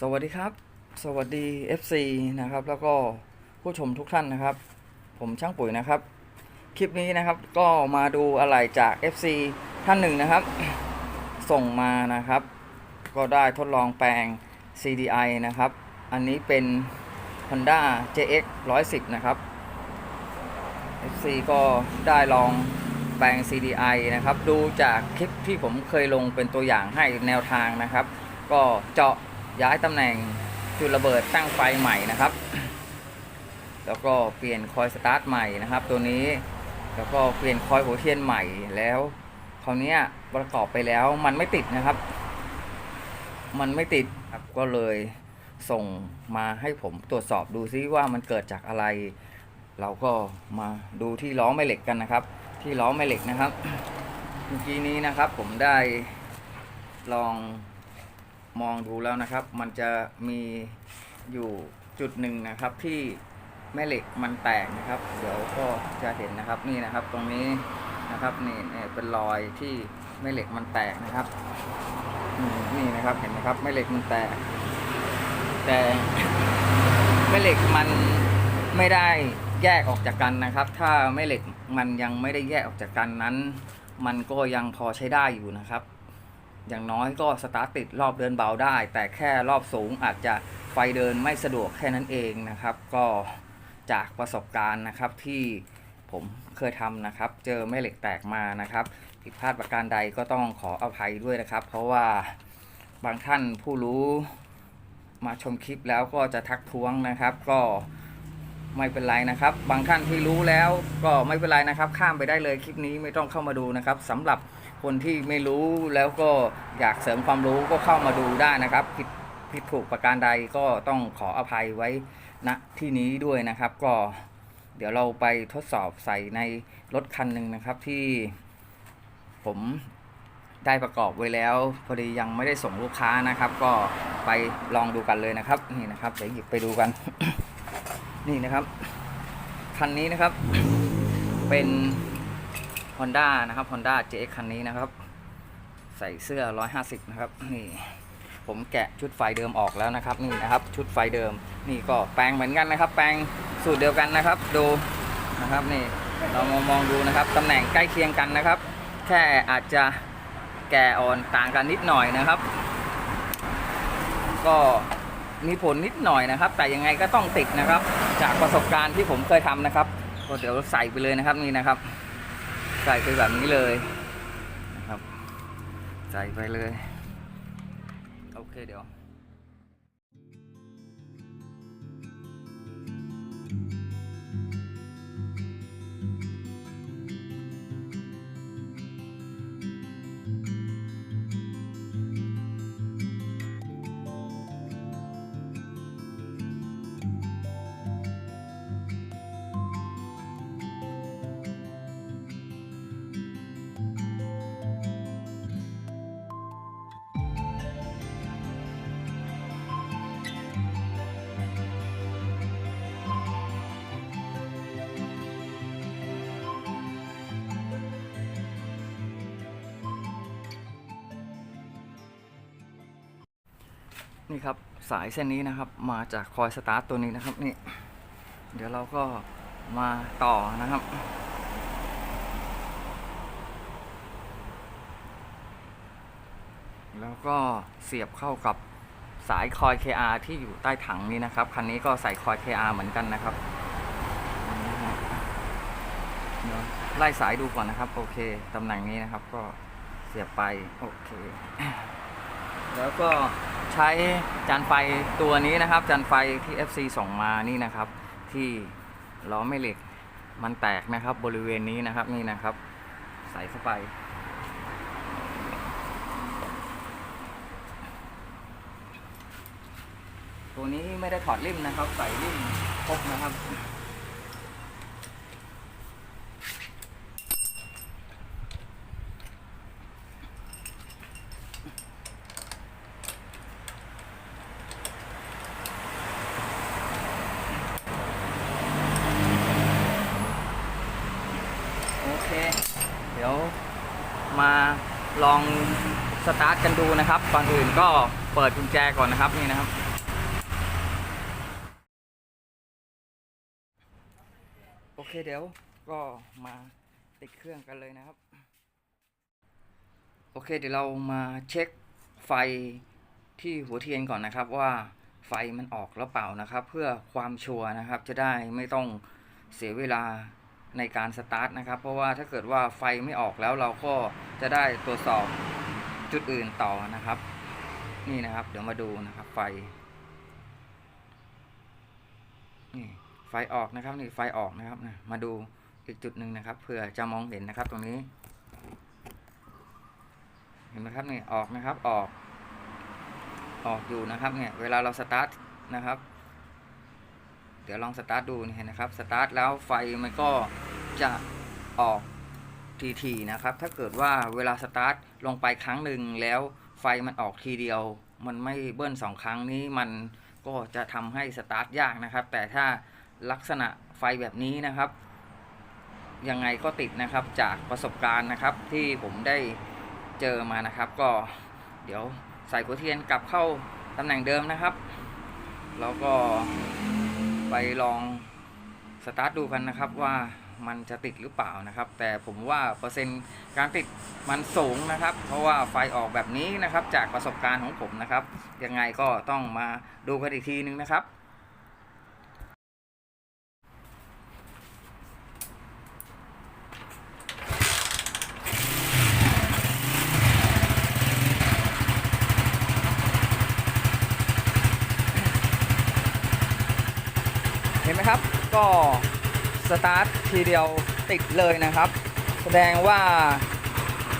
สวัสดีครับ สวัสดี FC นะครับ แล้วก็ผู้ชมทุกท่านนะครับ ผมช่างปุ๋ยนะครับ คลิปนี้นะครับก็มาดูอะไรจาก FC ท่านหนึ่งนะครับ ส่งมานะครับ ก็ได้ทดลองแปลง CDI นะครับ อันนี้เป็น Honda JX 110 นะครับ FC ก็ได้ลองแปลง CDI นะครับ ดูจากคลิปที่ผมเคยลงเป็นตัวอย่างให้แนวทางนะครับ ก็เจาะ ย้ายตำแหน่งจุดระเบิดตั้งไฟใหม่นะครับ แล้วก็เปลี่ยนคอยสตาร์ทใหม่นะครับ ตัวนี้แล้วก็เปลี่ยนคอยหัวเทียนใหม่แล้วคราวนี้ประกอบไปแล้วมันไม่ติดนะครับ มันไม่ติดครับก็เลยส่งมาให้ผมตรวจสอบดูซิว่ามันเกิดจากอะไร เราก็มาดูที่ล้อแม่เหล็กกันนะครับ ที่ล้อแม่เหล็กนะครับเมื่อกี้นี้นะครับผมได้ลอง มองดูแล้วนะครับ มันจะมีอยู่จุดหนึ่งนะครับ ที่แม่เหล็กมันแตกนะครับ เดี๋ยวก็จะเห็นนะครับนี่นะครับ ตรงนี้นะครับนี่เป็นรอยที่แม่เหล็กมันแตกนะครับนี่นี่นะครับเห็นไหมครับแม่เหล็กมันแตก แต่แม่เหล็กมันไม่ได้แยกออกจากกันนะครับ ถ้าแม่เหล็กมันยังไม่ได้แยกออกจากกันนั้น มันก็ยังพอใช้ได้อยู่นะครับ อย่างน้อยก็สตาร์ทติดรอบเดินเบาได้ แต่แค่รอบสูงอาจจะไฟเดินไม่สะดวกแค่นั้นเองนะครับ ก็จากประสบการณ์นะครับที่ผมเคยทำนะครับ เจอแม่เหล็กแตกมานะครับผิดพลาดประการใดก็ต้องขออภัยด้วยนะครับ เพราะว่าบางท่านผู้รู้มาชมคลิปแล้วก็จะทักท้วงนะครับ ก็ ไม่เป็นไรนะครับ บางท่านที่รู้แล้วก็ไม่เป็นไรนะครับ ข้ามไปได้เลยคลิปนี้ไม่ต้องเข้ามาดูนะครับสำหรับคนที่ไม่รู้แล้วก็อยากเสริมความรู้ก็เข้ามาดูได้นะครับผิดผิดถูกประการใดก็ต้องขออภัยไว้ณที่นี้ด้วยนะครับ ก็เดี๋ยวเราไปทดสอบใส่ในรถคันหนึ่งนะครับที่ผมได้ประกอบไว้แล้ว พอดียังไม่ได้ส่งลูกค้านะครับ ก็ไปลองดูกันเลยนะครับนี่นะครับเดี๋ยวหยิบไปดูกัน นี่นะครับ คันนี้นะครับ เป็น Honda นะครับ Honda JX คันนี้นะครับ ใส่เสื้อ 150 นะครับ นี่ผมแกะชุดไฟเดิมออกแล้วนะครับ นี่นะครับ ชุดไฟเดิม นี่ก็แปลงเหมือนกันนะครับ แปลงสูตรเดียวกันนะครับ ดูนะครับนี่เรามามองดูนะครับตำแหน่งใกล้เคียงกันนะครับ แค่อาจจะแก่อ่อนต่างกันนิดหน่อยนะครับ ก็ มีผลนิดหน่อยนะครับ แต่ยังไงก็ต้องติดนะครับ จากประสบการณ์ที่ผมเคยทำนะครับก็เดี๋ยวใส่ไปเลยนะครับนี่นะครับ ใส่ไปแบบนี้เลยนะครับ ใส่ไปเลย โอเคเดี๋ยว นี่ครับสายเส้นนี้นะครับ มาจากคอยสตาร์ตตัวนี้นะครับนี่ เดี๋ยวเราก็มาต่อนะครับ แล้วก็เสียบเข้ากับสายคอย KR ที่อยู่ใต้ถังนี้นะครับ คันนี้ก็ใส่คอย KR เหมือนกันนะครับไล่สายดูก่อนนะครับ โอเคตำแหน่งนี้นะครับก็เสียบไป โอเค แล้วก็ ใช้จานไฟตัวนี้นะครับ จานไฟที่ FC ส่งมานี่นะครับ ที่ล้อแม่เหล็กมันแตกนะครับบริเวณนี้นะครับนี่นะครับ ใส่เข้าไป ตัวนี้ไม่ได้ถอดริมนะครับ ใส่ริมครบนะครับ โอเค เดี๋ยวมาลอง สตาร์ทกันดูนะครับ ก่อนอื่นก็เปิดกุญแจก่อนนะครับนี่นะครับ โอเคเดี๋ยวก็มาติดเครื่องกันเลยนะครับ โอเคเดี๋ยวเรามาเช็คไฟที่หัวเทียนก่อนนะครับว่าไฟมันออกแล้วเปล่านะครับ เพื่อความชัวร์นะครับ จะได้ไม่ต้องเสียเวลาในการสตาร์ทนะครับ เพราะว่าถ้าเกิดว่าไฟไม่ออกแล้วเราก็จะได้ตรวจสอบ จุดอื่นต่อนะครับ นี่นะครับ เดี๋ยวมาดูนะครับ ไฟนี่ไฟออกนะครับนี่ไฟออกนะครับนะมาดูอีกจุดหนึ่งนะครับเผื่อจะมองเห็นนะครับตรงนี้ เห็นไหมครับนี่ออกนะครับออกออกอยู่นะครับเนี่ยเวลาเราสตาร์ทนะครับ เดี๋ยวลองสตาร์ทดูนี่เห็นนะครับสตาร์ทแล้วไฟมันก็จะออก ทีๆนะครับ ถ้าเกิดว่าเวลาสตาร์ทลงไปครั้งหนึ่งแล้วไฟมันออกทีเดียว มันไม่เบิ้ลสองครั้งนี้มันก็จะทำให้สตาร์ทยากนะครับ แต่ถ้าลักษณะไฟแบบนี้นะครับ ยังไงก็ติดนะครับจากประสบการณ์นะครับที่ผมได้เจอมานะครับ ก็เดี๋ยวใส่หัวเทียนกลับเข้าตำแหน่งเดิมนะครับ แล้วก็ไปลองสตาร์ทดูกันนะครับว่า มันจะติดหรือเปล่านะครับ แต่ผมว่าเปอร์เซ็นต์การติดมันสูงนะครับ เพราะว่าไฟออกแบบนี้นะครับ จากประสบการณ์ของผมนะครับ ยังไงก็ต้องมาดูกันอีกทีนึงนะครับเห็นไหมครับ ก็ สตาร์ททีเดียวติดเลยนะครับ แสดงว่า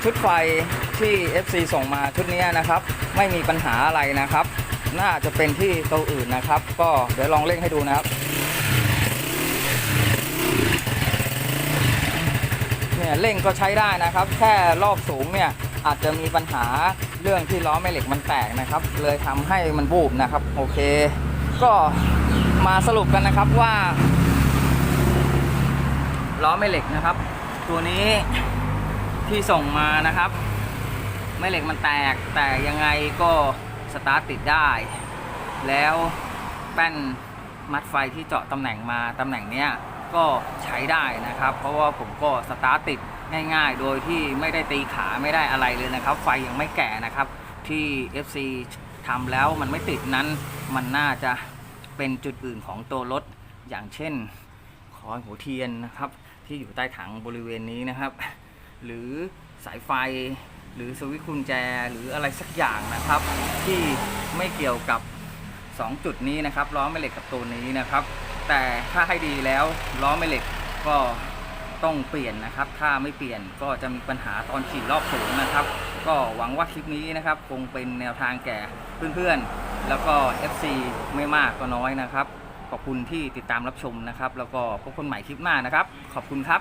ชุดไฟที่ FC ส่งมาชุดนี้นะครับ ไม่มีปัญหาอะไรนะครับ น่าจะเป็นที่ตัวอื่นนะครับ ก็เดี๋ยวลองเร่งให้ดูนะครับเนี่ยเร่งก็ใช้ได้นะครับ แค่รอบสูงเนี่ยอาจจะมีปัญหาเรื่องที่ล้อแม่เหล็กมันแตกนะครับ เลยทำให้มันบูบนะครับ โอเค ก็มาสรุปกันนะครับว่า ล้อแม่เหล็กนะครับ ตัวนี้ที่ส่งมานะครับแม่เหล็กมันแตกแต่ยังไงก็สตาร์ทติดได้ แล้วแป้นมัดไฟที่เจาะตำแหน่งมาตำแหน่งเนี้ยก็ใช้ได้นะครับ เพราะว่าผมก็สตาร์ทติดง่ายๆ โดยที่ไม่ได้ตีขาไม่ได้อะไรเลยนะครับ ไฟยังไม่แก่นะครับ ที่ FC ทำแล้วมันไม่ติดนั้นมันน่าจะเป็นจุดอื่นของตัวรถอย่างเช่นคอยหัวเทียนนะครับ ที่อยู่ใต้ถังบริเวณนี้นะครับ หรือสายไฟหรือสวิตช์กุญแจหรืออะไรสักอย่างนะครับ ที่ไม่เกี่ยวกับ 2 จุดนี้นะครับล้อแม่เหล็กกับตัวนี้นะครับ แต่ถ้าให้ดีแล้วล้อแม่เหล็กก็ต้องเปลี่ยนนะครับ ถ้าไม่เปลี่ยนก็จะมีปัญหาตอนขี่รอบสูงนะครับ ก็หวังว่าคลิปนี้นะครับ คงเป็นแนวทางแก่เพื่อนๆ แล้วก็ FC ไม่มากก็น้อยนะครับ ขอบคุณที่ติดตามรับชมนะครับ แล้วก็พบกันใหม่คลิปหน้านะครับ ขอบคุณครับ